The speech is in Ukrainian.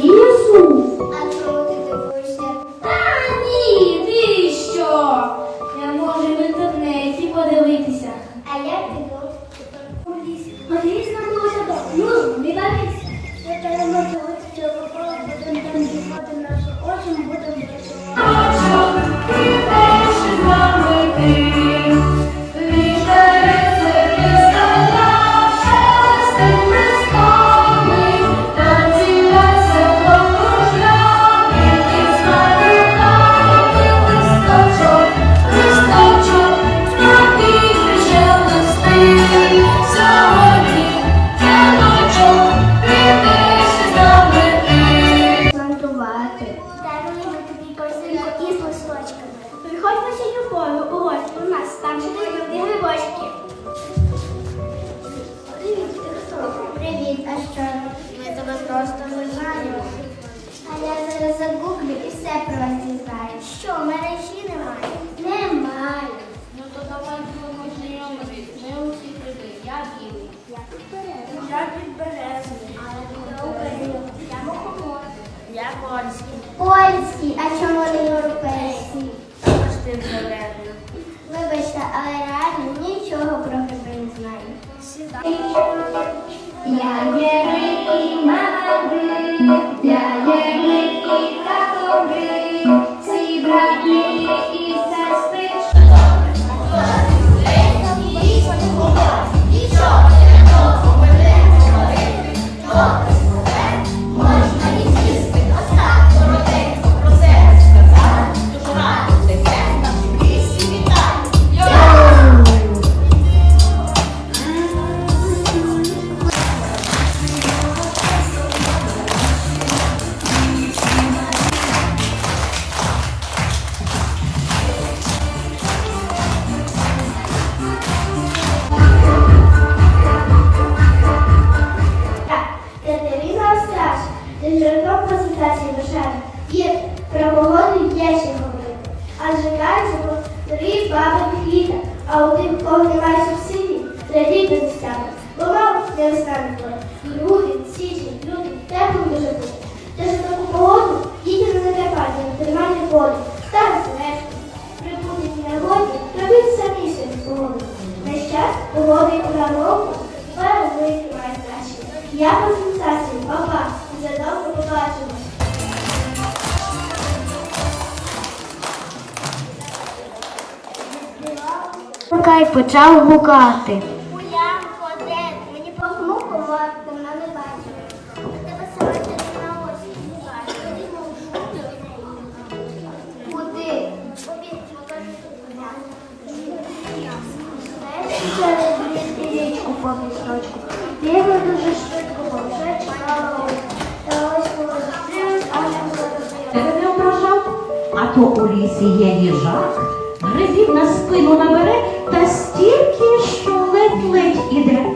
be грибочками. Приходьмося любов'ю у гості у нас, там живуть люди грибочки. Привіт, ти хто? Привіт, а що? Ми тебе просто не. А я зараз загуглю і все про вас дізнаю. Що, мережі немає? Немає. Ну то давай будемо знайомитись. Ми усі люди. Я білий. Я підбережний. Я підбережний. Я український. Я мохомор. Я польський. Польський, а чому не також ти. Вибачте, але реально нічого про гриби не знаю. Я є рибки мами, я три баби а у тих, кого немає субсидій, радіти не. Бо мало не стане коли. Грудень, січень, лютий, тепло дуже буде. Та за таку погоду їдьте на Закарпаття, на тримання воду, старості решти. При будь-якій нагоді робіть самі собі погоду. На щас погоди і пора року велике має значення. Я презентацію, папа, задовго побачимось. Кай почав гукати. Улянко, де? Мені похмуху варто, вона не бачила. Тебе саме на осінь не бачила. Куди? Через річку по місточку. Бігла дуже швидко, бо вже чекала. Та ось коли зустрілась, а не ображав? А то у лісі є їжак, грибів на спину набере та стільки, що ледь-ледь іде